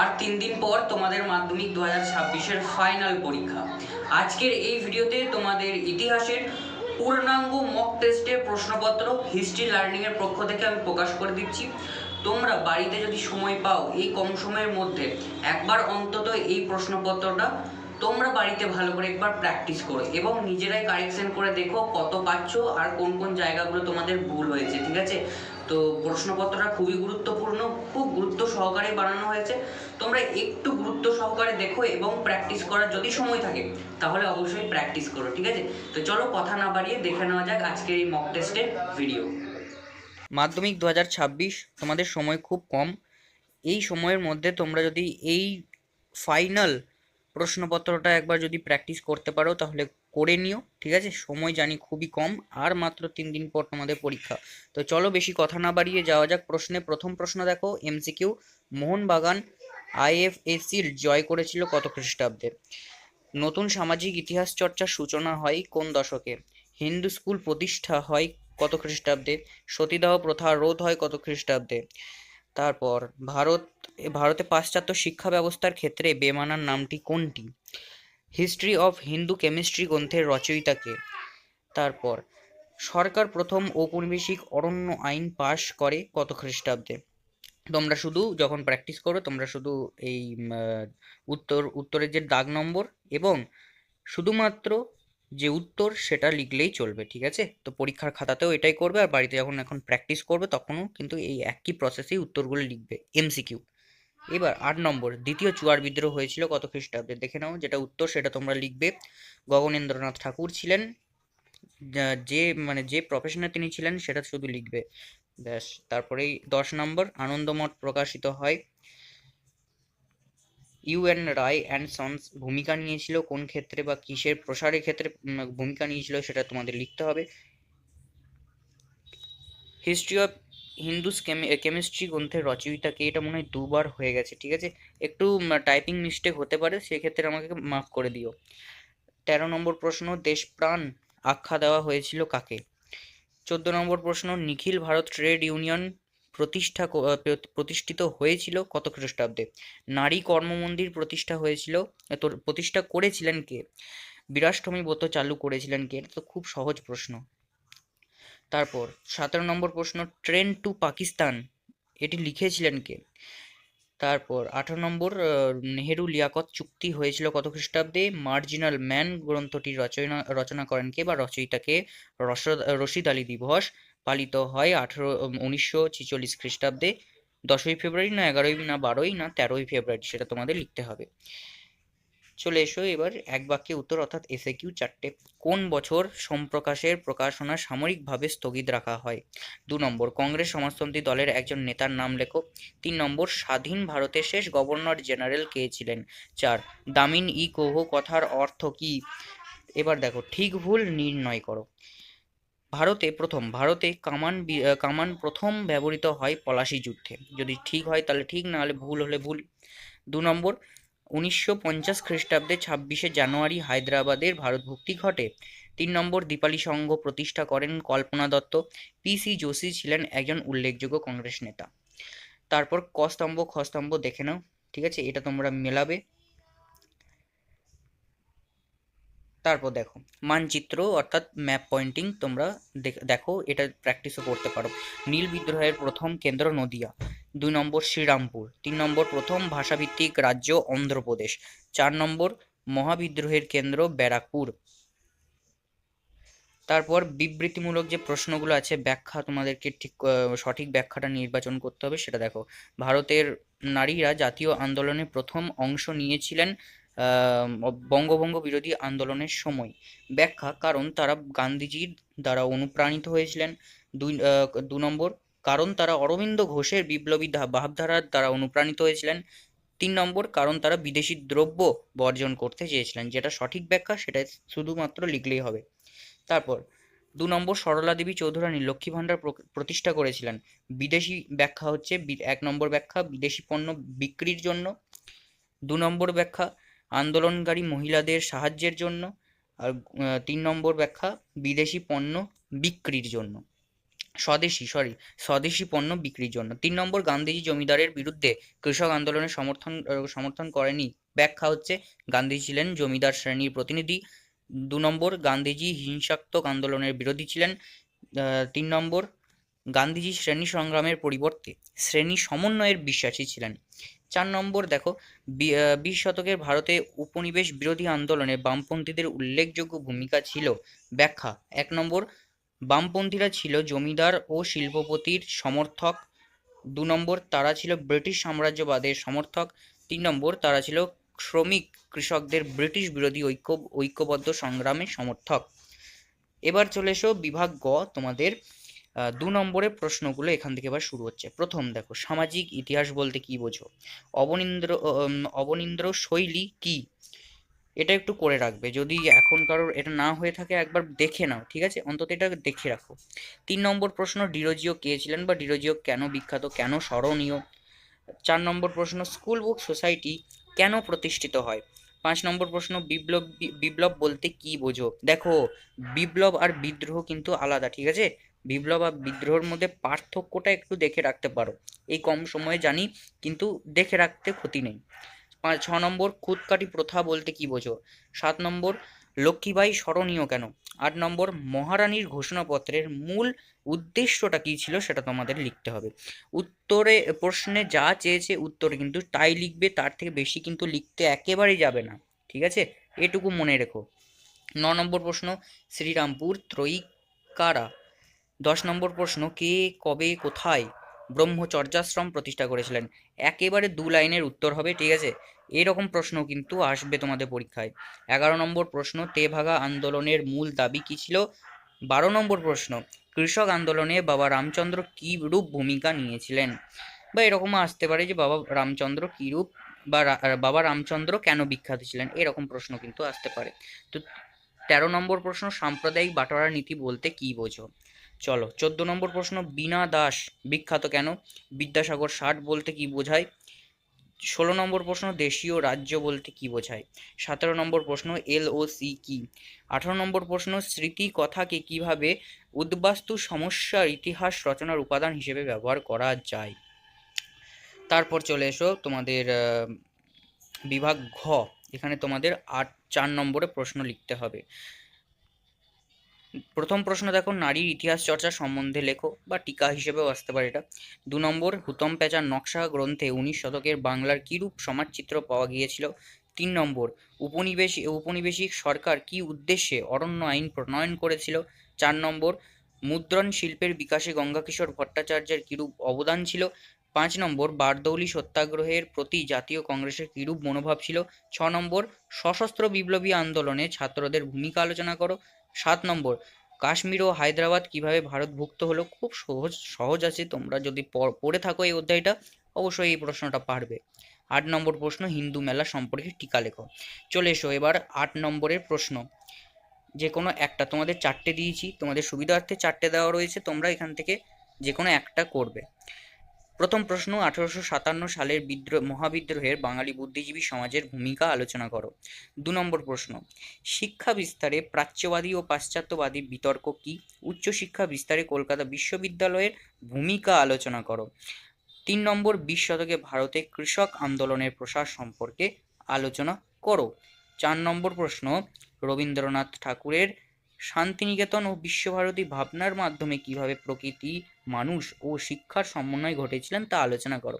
আর তিন দিন পর তোমাদের মাধ্যমিক দু হাজার ছাব্বিশের ফাইনাল পরীক্ষা। আজকের এই ভিডিওতে তোমাদের ইতিহাসের পূর্ণাঙ্গ মক টেস্টের প্রশ্নপত্র হিস্ট্রি লার্নিংয়ের পক্ষ থেকে আমি প্রকাশ করে দিচ্ছি। তোমরা বাড়িতে যদি সময় পাও, এই কম সময়ের মধ্যে একবার অন্তত এই প্রশ্নপত্রটা তোমরা বাড়িতে ভালো করে একবার প্র্যাকটিস করো এবং নিজেরাই কারেকশন করে দেখো কত পাচ্ছ আর কোন কোন জায়গাগুলো তোমাদের ভুল হয়েছে, ঠিক আছে? তো প্রশ্নপত্রটা খুবই গুরুত্বপূর্ণ, খুব গুরুত্ব সহকারে বানানো হয়েছে। তোমরা একটু গুরুত্ব সহকারে দেখো এবং প্র্যাকটিস করার যদি সময় থাকে, তাহলে অবশ্যই প্র্যাকটিস করো, ঠিক আছে? তো চলো কথা না বাড়িয়ে দেখে নেওয়া যাক আজকের এই মক টেস্টের ভিডিও মাধ্যমিক দু হাজার ছাব্বিশ, তোমাদের সময় খুব কম। এই সময়ের মধ্যে তোমরা যদি এই ফাইনাল প্রশ্নপত্রটা একবার যদি প্র্যাকটিস করতে পারো, তাহলে করে নিও, ঠিক আছে? সময় জানি খুবই কম, আর মাত্র তিন দিন পর তোমাদের পরীক্ষা। তো চলো বেশি কথা না বাড়িয়ে যাওয়া যাক প্রশ্নে। প্রথম প্রশ্ন দেখো এমসিকিউ মোহনবাগান আইএফএসির জয় করেছিল কত খ্রিস্টাব্দে? নতুন সামাজিক ইতিহাস চর্চার সূচনা হয় কোন দশকে? হিন্দু স্কুল প্রতিষ্ঠা হয় কত খ্রিস্টাব্দে? সতীদাহ প্রথা রোধ হয় কত খ্রিস্টাব্দে? তারপর, ভারত, ভারতে পাশ্চাত্য শিক্ষা ব্যবস্থার ক্ষেত্রে বেমানার নামটি কোনটি? হিস্ট্রি অফ হিন্দু কেমিস্ট্রি গ্রন্থের রচয়িতাকে। তারপর, সরকার প্রথম ঔপনিবেশিক অরণ্য আইন পাশ করে কত খ্রিস্টাব্দে? তোমরা শুধু যখন প্র্যাকটিস করো, তোমরা শুধু এই উত্তর, উত্তরের যে দাগ নম্বর এবং শুধুমাত্র যে উত্তর সেটা লিখলেই চলবে, ঠিক আছে? তো পরীক্ষার খাতাতেও এটাই করবে আর বাড়িতে যখন এখন প্র্যাকটিস করবে, তখনও কিন্তু এই একই প্রসেসেই উত্তরগুলো লিখবে এমসিকিউ এবার আট নম্বর, দ্বিতীয় চুয়ার বিদ্রোহ হয়েছিল কত খ্রিস্টাব্দে? দেখে নাও যেটা উত্তর, সেটা তোমরা লিখবে। গগনেন্দ্রনাথ ঠাকুর ছিলেন যে মানে যে প্রফেশনে তিনি ছিলেন, সেটা শুধু লিখবে। ব্যাস, তারপরেই দশ নম্বর, আনন্দমঠ প্রকাশিত হয়। ইউএন রায় অ্যান্ড সন্স ভূমিকা নিয়েছিল, কোন ক্ষেত্রে বা কিসের প্রসারের ক্ষেত্রে ভূমিকা নিয়েছিল সেটা তোমাদের লিখতে হবে। হিস্ট্রি অফ হিন্দুস কেমিস্ট্রি গ্রন্থের রচয়িতাকে এটা মনে হয় দুবার হয়ে গেছে, ঠিক আছে? একটু টাইপিং মিস্টেক হতে পারে, সেক্ষেত্রে আমাকে মাফ করে দিও। তেরো নম্বর প্রশ্ন, দেশপ্রাণ আখ্যা দেওয়া হয়েছিল কাকে? চোদ্দ নম্বর প্রশ্ন, নিখিল ভারত ট্রেড ইউনিয়ন প্রতিষ্ঠা ক- প্রতিষ্ঠিত হয়েছিল কত খ্রিস্টাব্দে? নারী কর্মমন্দির প্রতিষ্ঠা হয়েছিল প্রতিষ্ঠা করেছিলেন কে? বিরাষ্টমী ব্রত চালু করেছিলেন কে? এটা তো খুব সহজ প্রশ্ন। তারপর সতেরো নম্বর প্রশ্ন, ট্রেন টু পাকিস্তান, এটি লিখেছিলেন কে? তারপর আঠারো নম্বর নেহেরু লিয়াকত চুক্তি হয়েছিল কত খ্রিস্টাব্দে? মার্জিনাল ম্যান গ্রন্থটি রচনা রচনা করেন কে বা রচয়িতাকে? রশিদ আলী দিবস পালিত হয় আঠারো উনিশশো ছিচল্লিশ খ্রিস্টাব্দে। দশই ফেব্রুয়ারি না এগারোই, না বারোই, না তেরোই ফেব্রুয়ারি, সেটা তোমাদের লিখতে হবে। চলে এসো, এবার এক বাক্যে উত্তর, অর্থাৎ এসএ কিউ চারটে। কোন বছর সোমপ্রকাশের প্রকাশনা সাময়িকভাবে স্থগিত রাখা হয়? দু নম্বর, কংগ্রেস সমাজতন্ত্রী দলের একজন নেতার নাম লেখো। তিন নম্বর, স্বাধীন ভারতের শেষ গভর্নর জেনারেল কে ছিলেন? চার, দামিন ই কোহ কথার অর্থ কি? এবার দেখো, ঠিক ভুল নির্ণয় করো। ভারতে প্রথম, ভারতে কামান কামান প্রথম ব্যবহৃত হয় পলাশি যুদ্ধে। যদি ঠিক হয় তাহলে ঠিক, না হলে ভুল হলে ভুল। দু নম্বর উনিশশো পঞ্চাশ খ্রিস্টাব্দে ছাব্বিশে জানুয়ারি হায়দ্রাবাদের ভারতভুক্তি ঘটে। তিন নম্বর দীপালি সংঘ প্রতিষ্ঠা করেন কল্পনা দত্ত। পি সি যোশী ছিলেন একজন উল্লেখযোগ্য কংগ্রেস নেতা। তারপর ক স্তম্ভ, খ স্তম্ভ দেখে নাও, ঠিক আছে? এটা তোমরা মেলাবে। তারপর দেখো, মানচিত্র অর্থাৎ ম্যাপ পয়েন্টিং তোমরা দেখো এটা প্র্যাকটিসও করতে পারো। নীল বিদ্রোহের প্রথম কেন্দ্র নদিয়া। দুই নম্বর শ্রীরামপুর, তিন নম্বর প্রথম ভাষাভিত্তিক রাজ্য অন্ধ্রপ্রদেশ, চার নম্বর মহাবিদ্রোহের কেন্দ্র ব্যারাকপুর। তারপর বিবৃতিমূলক যে প্রশ্নগুলো আছে, ব্যাখ্যা তোমাদেরকে ঠিক সঠিক ব্যাখ্যাটা নির্বাচন করতে হবে, সেটা দেখো। ভারতের নারীরা জাতীয় আন্দোলনে প্রথম অংশ নিয়েছিলেন বঙ্গভঙ্গ বিরোধী আন্দোলনের সময়। ব্যাখ্যা, কারণ তারা গান্ধীজির দ্বারা অনুপ্রাণিত হয়েছিলেন। দুই দু নম্বর কারণ তারা অরবিন্দ ঘোষের বিপ্লবী ভাবধারার দ্বারা অনুপ্রাণিত হয়েছিলেন। তিন নম্বর, কারণ তারা বিদেশি দ্রব্য বর্জন করতে চেয়েছিলেন, যেটা সঠিক ব্যাখ্যা সেটা শুধুমাত্র লিখলেই হবে। তারপর, দু নম্বর, সরলা দেবী চৌধুরানী লক্ষ্মী ভাণ্ডার প্রতিষ্ঠা করেছিলেন। বিদেশি ব্যাখ্যা হচ্ছে এক নম্বর ব্যাখ্যা, বিদেশি পণ্য বিক্রির জন্য। দু নম্বর ব্যাখ্যা, আন্দোলনকারী মহিলাদের সাহায্যের জন্য। আর তিন নম্বর ব্যাখ্যা, বিদেশি পণ্য বিক্রির জন্য। স্বদেশি সরি স্বদেশি পণ্য বিক্রির জন্য। তিন নম্বর, গান্ধীজি জমিদারের বিরুদ্ধে কৃষক আন্দোলনের সমর্থন সমর্থন করেনি। ব্যাখ্যা হচ্ছে গান্ধী ছিলেন জমিদার শ্রেণির প্রতিনিধি। দু নম্বর, গান্ধীজি হিংসাত্মক আন্দোলনের বিরোধী ছিলেন। তিন নম্বর, গান্ধীজি শ্রেণি সংগ্রামের পরিবর্তে শ্রেণি সমন্বয়ের বিশ্বাসী ছিলেন। চার নম্বর, দেখো বিশ শতকের ভারতে উপনিবেশ বিরোধী আন্দোলনে বামপন্থীদের উল্লেখযোগ্য ভূমিকা ছিল ব্যাখ্যা। এক নম্বর বামপন্থীরা ছিল জমিদার ও শিল্পপতির সমর্থক। দু নম্বর তারা ছিল ব্রিটিশ সাম্রাজ্যবাদের সমর্থক। তিন নম্বর তারা ছিল শ্রমিক কৃষকদের ব্রিটিশ বিরোধী ঐক্য, ঐক্যবদ্ধ সংগ্রামের সমর্থক। এবার চলে এসো বিভাগ গ, তোমাদের। দু নম্বরের প্রশ্নগুলো এখান থেকে এবার শুরু হচ্ছে। প্রথম দেখো, সামাজিক ইতিহাস বলতে কি বোঝো? অবনীন্দ্র অবনীন্দ্র শৈলী কি? এটা একটু করে রাখবে। যদি এখন কারোর এটা না হয়ে থাকে, একবার দেখে নাও, ঠিক আছে? অন্তত এটা দেখে রাখো। তিন নম্বর প্রশ্ন, ডিরোজিও কে ছিলেন বা ডিরোজিও কেন বিখ্যাত, কেন স্মরণীয়? চার নম্বর প্রশ্ন, স্কুল বুক সোসাইটি কেন প্রতিষ্ঠিত হয়? পাঁচ নম্বর প্রশ্ন, বিপ্লব বিপ্লব বলতে কি বোঝো? দেখো, বিপ্লব আর বিদ্রোহ কিন্তু আলাদা, ঠিক আছে? বিপ্লব আর বিদ্রোহের মধ্যে পার্থক্যটা একটু দেখে রাখতে পারো। এই কম সময়ে জানি, কিন্তু দেখে রাখতে ক্ষতি নেই। পাঁচ, ছ নম্বর খুদকাটি প্রথা বলতে কি বোঝো? সাত নম্বর লক্ষ্মীবাই স্মরণীয় কেন? আট নম্বর, মহারানীর ঘোষণাপত্রের মূল উদ্দেশ্যটা কি ছিল সেটা তোমাদের লিখতে হবে। উত্তরে, প্রশ্নে যা চেয়েছে উত্তরে কিন্তু তাই লিখবে, তার থেকে বেশি কিন্তু লিখতে একেবারেই যাবে না, ঠিক আছে? এটুকু মনে রেখো। ন নম্বর প্রশ্ন, শ্রীরামপুর ত্রয়িকারা। দশ নম্বর প্রশ্ন, কে, কবে, কোথায়? ব্রহ্মচর্যাশ্রম প্রতিষ্ঠা করেছিলেন। একেবারে দু লাইনের উত্তর হবে, ঠিক আছে? এরকম প্রশ্ন কিন্তু আসবে তোমাদের পরীক্ষায়। এগারো নম্বর প্রশ্ন, তেভাগা আন্দোলনের মূল দাবি কি ছিল? বারো নম্বর প্রশ্ন, কৃষক আন্দোলনে বাবা রামচন্দ্র কী রূপ ভূমিকা নিয়েছিলেন? বা এরকমও আসতে পারে যে বাবা রামচন্দ্র কী রূপ বা বাবা রামচন্দ্র কেন বিখ্যাত ছিলেন? এরকম প্রশ্ন কিন্তু আসতে পারে। তো তেরো নম্বর প্রশ্ন, সাম্প্রদায়িক বাটোয়ারা নীতি বলতে কি বোঝো? চলো, চোদ্দ নম্বর প্রশ্ন বীণা দাস, বিখ্যাত কেন? বিদ্যাসাগর ষাট বলতে কি বোঝায়? ষোলো নম্বর প্রশ্ন, দেশীয় রাজ্য বলতে কি বোঝায়? সতেরো নম্বর প্রশ্ন, এল ও সি কি? আঠারো নম্বর প্রশ্ন স্মৃতি কথাকে কীভাবে উদ্বাস্তু সমস্যার ইতিহাস রচনার উপাদান হিসেবে ব্যবহার করা যায়? তারপর চলে এসো তোমাদের বিভাগ ঘ। এখানে তোমাদের আট, চার নম্বরে প্রশ্ন লিখতে হবে। প্রথম প্রশ্ন দেখো, নারীর ইতিহাস চর্চা সম্বন্ধে লেখো বা টিকা হিসেবেও আসতে পারে এটা। দু নম্বর, হুতম প্যাঁচার নকশা গ্রন্থে উনিশ শতকের বাংলার কিরূপ সমাজচিত্র পাওয়া গিয়েছিল? তিন নম্বর, উপনিবেশী উপনিবেশিক সরকার কি উদ্দেশ্যে অরণ্য আইন প্রণয়ন করেছিল? চার নম্বর, মুদ্রণ শিল্পের বিকাশে গঙ্গাকিশোর ভট্টাচার্যের কিরূপ অবদান ছিল? পাঁচ নম্বর, বারদৌলি সত্যাগ্রহের প্রতি জাতীয় কংগ্রেসের কিরূপ মনোভাব ছিল? ছ নম্বর, সশস্ত্র বিপ্লবী আন্দোলনে ছাত্রদের ভূমিকা আলোচনা করো। সাত নম্বর, কাশ্মীর ও হায়দ্রাবাদ কীভাবে ভারতভুক্ত হলো? খুব সহজ সহজ আছে। তোমরা যদি পড়- থাকো এই অধ্যায়টা, অবশ্যই এই প্রশ্নটা পারবে। আট নম্বর প্রশ্ন, হিন্দু মেলা সম্পর্কে টিকা লেখো। চলে এসো এবার আট নম্বরের প্রশ্ন। যে কোনো একটা, তোমাদের চারটে দিয়েছি, তোমাদের সুবিধার্থে চারটে দেওয়া রয়েছে, তোমরা এখান থেকে যে কোনো একটা করবে। প্রথম প্রশ্ন, আঠারোশো সাতান্ন সালের বিদ্রোহ, মহাবিদ্রোহের বাঙালি বুদ্ধিজীবী সমাজের ভূমিকা আলোচনা করো। দু নম্বর প্রশ্ন, শিক্ষা বিস্তারে প্রাচ্যবাদী ও পাশ্চাত্যবাদী বিতর্ক কি? উচ্চশিক্ষা বিস্তারে কলকাতা বিশ্ববিদ্যালয়ের ভূমিকা আলোচনা করো। তিন নম্বর, বিশ শতকে ভারতে কৃষক আন্দোলনের প্রসার সম্পর্কে আলোচনা করো। চার নম্বর প্রশ্ন, রবীন্দ্রনাথ ঠাকুরের শান্তিনিকেতন ও বিশ্বভারতী ভাবনার মাধ্যমে কীভাবে প্রকৃতি মানুষ ও শিক্ষার সমন্বয় ঘটেছিলেন তা আলোচনা করো।